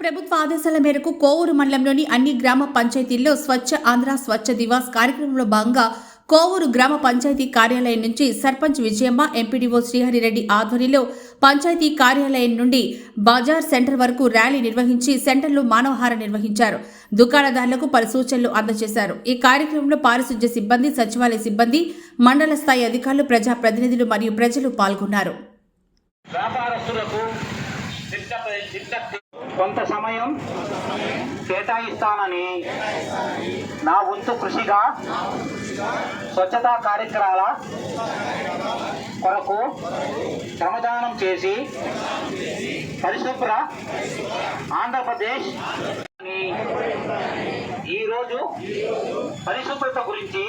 ప్రభుత్వ ఆదేశాల మేరకు కోవూరు మండలంలోని అన్ని గ్రామ పంచాయతీల్లో స్వచ్ఛ ఆంధ్ర స్వచ్ఛ దివాస్ కార్యక్రమంలో భాగంగా కోవూరు గ్రామ పంచాయతీ కార్యాలయం నుంచి సర్పంచ్ విజయమ్మ ఎంపీడీఓ శ్రీహరిరెడ్డి ఆధ్వర్యంలో పంచాయతీ కార్యాలయం నుండి బజార్ సెంటర్ వరకు ర్యాలీ నిర్వహించి సెంటర్లో మానవహార నిర్వహించారు. దుకాణదారులకు పలు సూచనలు అందజేశారు. ఈ కార్యక్రమంలో పారిశుధ్య సిబ్బంది సచివాలయ సిబ్బంది మండల స్థాయి అధికారులు ప్రజాప్రతినిధులు మరియు ప్రజలు పాల్గొన్నారు. వ్యాపారస్తులకు కొంత సమయం కేటాయిస్తానని నా వంతు కృషిగా స్వచ్ఛతా కార్యక్రమాల కొరకు శ్రమదానం చేసి పరిశుభ్ర ఆంధ్రప్రదేశ్ ఈరోజు పరిశుభ్రత గురించి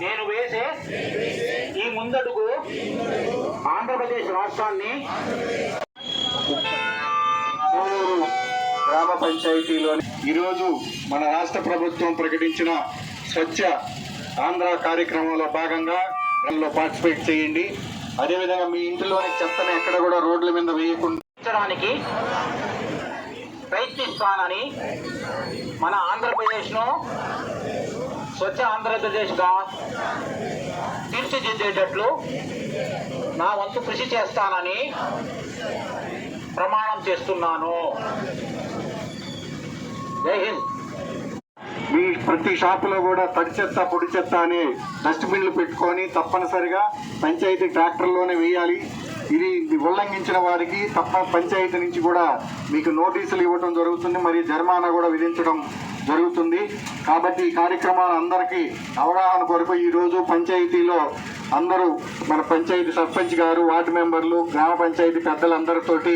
నేను వేసే ఈ ముందడుగు ఆంధ్రప్రదేశ్ రాష్ట్రాన్ని కోవూరు గ్రామ పంచాయతీలోని ఈరోజు మన రాష్ట్ర ప్రభుత్వం ప్రకటించిన స్వచ్ఛ ఆంధ్ర కార్యక్రమంలో భాగంగా దానిలో పార్టిసిపేట్ చేయండి. అదేవిధంగా మీ ఇంటిలోని చెత్తను ఎక్కడ కూడా రోడ్ల మీద వేయకుండా ప్రయత్నిస్తానని మన ఆంధ్రప్రదేశ్ను స్వచ్ఛ ఆంధ్రప్రదేశ్గా తీర్చిదిద్దేటట్లు నా వంతు కృషి చేస్తానని ప్రమాణం చేస్తున్నాను. జై హింద్. మీ ప్రతి షాపులో కూడా తడి చెత్త పొడి చెత్త అనే డస్ట్బిన్లు పెట్టుకొని తప్పనిసరిగా పంచాయతీ ట్రాక్టర్లోనే వేయాలి. ఇది ఇది ఉల్లంఘించిన వారికి తప్ప పంచాయతీ నుంచి కూడా మీకు నోటీసులు ఇవ్వడం జరుగుతుంది. మరియు జరిమానా కూడా విధించడం జరుగుతుంది. కాబట్టి ఈ కార్యక్రమాలు అందరికీ అవగాహన కొరకు ఈరోజు పంచాయతీలో అందరూ మన పంచాయతీ సర్పంచ్ గారు వార్డు మెంబర్లు గ్రామ పంచాయతీ పెద్దలందరితోటి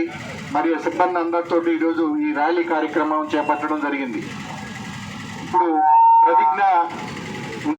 మరియు సిబ్బంది అందరితోటి ఈరోజు ఈ ర్యాలీ కార్యక్రమం చేపట్టడం జరిగింది. ఇప్పుడు ప్రతిజ్ఞ